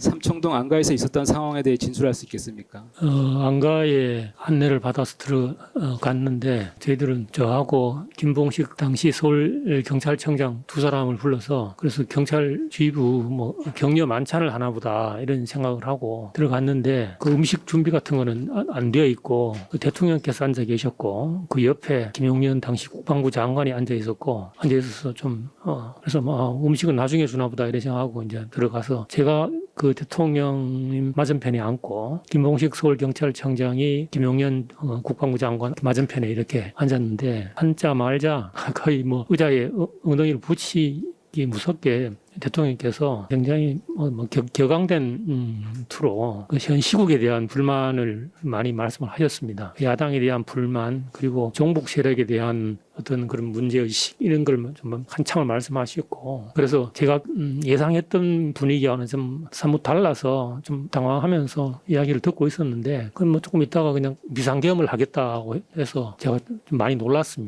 3 삼청동 안가에서 있었던 상황에 대해 진술할 수 있겠습니까? 어, 안가에 안내를 받아서 들어갔는데 저희들은 저하고 김봉식 당시 서울 경찰청장 두 사람을 불러서 그래서 경찰 지휘부 뭐 격려 만찬을 하나보다 이런 생각을 하고 들어갔는데 그 음식 준비 같은 거는 안- 안 되어 있고 그 대통령께서 앉아 계셨고 그 옆에 김용년 당시 국방부 장관이 앉아 있었고 앉아 있어서 좀 어, 그래서 뭐 아, 음식은 나중에 주나 보다 이런 생각하고 이제 들어가서 제가 그 대통령 님 맞은편에 앉고 김봉식 서울경찰청장이 김용현 어, 국방부 장관 맞은편에 이렇게 앉았는데 앉자 말자 거의 뭐 의자에 어- 엉덩이를 붙이기 무섭게 대통령께서 굉장히 뭐, 뭐 격, 격앙된 음, 투로 그 현 시국에 대한 불만을 많이 말씀을 하셨습니다. 야당에 대한 불만 그리고 종북 세력에 대한 어떤 그런 문제의식 이런 걸 좀 한참을 말씀하셨고 그래서 제가 음, 예상했던 분위기와는 좀 사뭇 달라서 좀 당황하면서 이야기를 듣고 있었는데 그건 뭐 조금 있다가 그냥 비상계엄을 하겠다고 해서 제가 좀 많이 놀랐습니다.